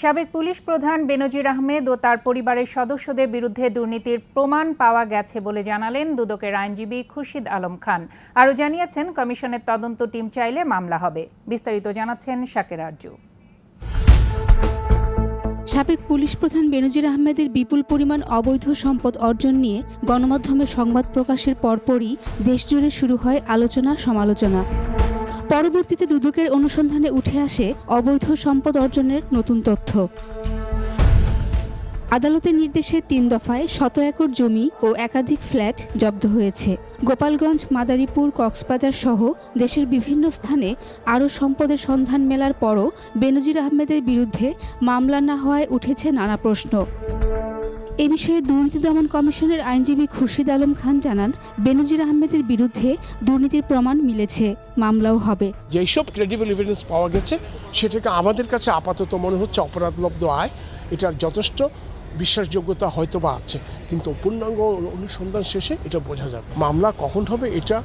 সাবেক পুলিশ প্রধান বেনজির আহমেদ ও তার পরিবারের সদস্যদের বিরুদ্ধে দুর্নীতির প্রমাণ পাওয়া গেছে বলে জানালেন দুদকের আইনজীবী খুরশিদ আলম খান। আরও জানিয়েছেন, কমিশনের তদন্ত টিম চাইলে মামলা হবে। বিস্তারিত জানাচ্ছেন শাকের আরজু সাবেক পুলিশ প্রধান বেনজির আহমেদের বিপুল পরিমাণ অবৈধ সম্পদ অর্জন নিয়ে গণমাধ্যমে সংবাদ প্রকাশের পরপরই দেশজুড়ে শুরু হয় আলোচনা সমালোচনা পরবর্তীতে দুদকের অনুসন্ধানে উঠে আসে অবৈধ সম্পদ অর্জনের নতুন তথ্য। আদালতের নির্দেশে তিন দফায় শত একর জমি ও একাধিক ফ্ল্যাট জব্দ হয়েছে। গোপালগঞ্জ, মাদারীপুর, কক্সবাজার সহ দেশের বিভিন্ন স্থানে আরও সম্পদের সন্ধান মেলার পরও বেনজির আহমেদের বিরুদ্ধে মামলা না হওয়ায় উঠেছে নানা প্রশ্ন। এ বিষয়ে দুর্নীতি দমন কমিশনের আইনজীবী খুরশিদ আলম খান জানান, বেনজির আহমেদের বিরুদ্ধে দুর্নীতির প্রমাণ মিলেছে, মামলাও হবে। যেসব ক্রেডিবল এভিডেন্স পাওয়া গেছে, সেটাকে আমাদের কাছে আপাতত মনে হচ্ছে অপরাধলব্ধ আয়। এটার যথেষ্ট বিশ্বাসযোগ্যতা হয়তো বা আছে, কিন্তু পূর্ণাঙ্গ অনুসন্ধান শেষে এটা বোঝা যাবে। মামলা কখন হবে, এটা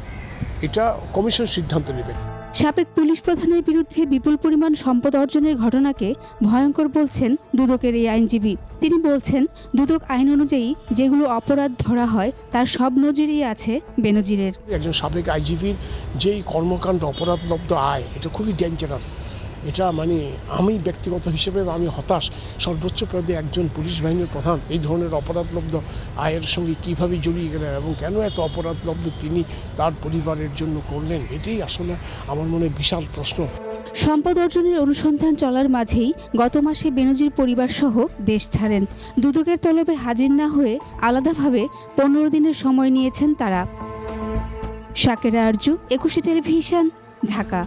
এটা কমিশন সিদ্ধান্ত নেবে। সাবেক পুলিশ প্রধানের বিরুদ্ধে বিপুল পরিমাণ সম্পদ অর্জনের ঘটনাকে ভয়ঙ্কর বলছেন দুদকের এই আইনজীবী। তিনি বলছেন, দুদক আইন অনুযায়ী যেগুলো অপরাধ ধরা হয়, তার সব নজিরই আছে বেনজিরের। একজন সাবেক আইনজীবীর যেই কর্মকাণ্ড অপরাধলব্ধ আয়, এটা খুবই ডেঞ্জারাস এটা মানে আমি ব্যক্তিগত হিসেবে আমি হতাশ। সর্বোচ্চ পদে একজন পুলিশ বাহিনীর প্রধান। এই ধরনের অপরাধলব্ধ আয়ের সঙ্গে কীভাবে জড়িয়ে গেলেন এবং কেন এত অপরাধলব্ধ তিনি তার পরিবারের জন্য করলেন, এটাই আসলে আমার মনে বিশাল প্রশ্ন। সম্পদ অর্জনের অনুসন্ধান চলার মাঝেই গত মাসে বেনজির পরিবার সহ দেশ ছাড়েন। দুদকের তলবে হাজির না হয়ে আলাদাভাবে পনেরো দিনের সময় নিয়েছেন তারা। শাকেরা আরজু, একুশে টেলিভিশন, ঢাকা।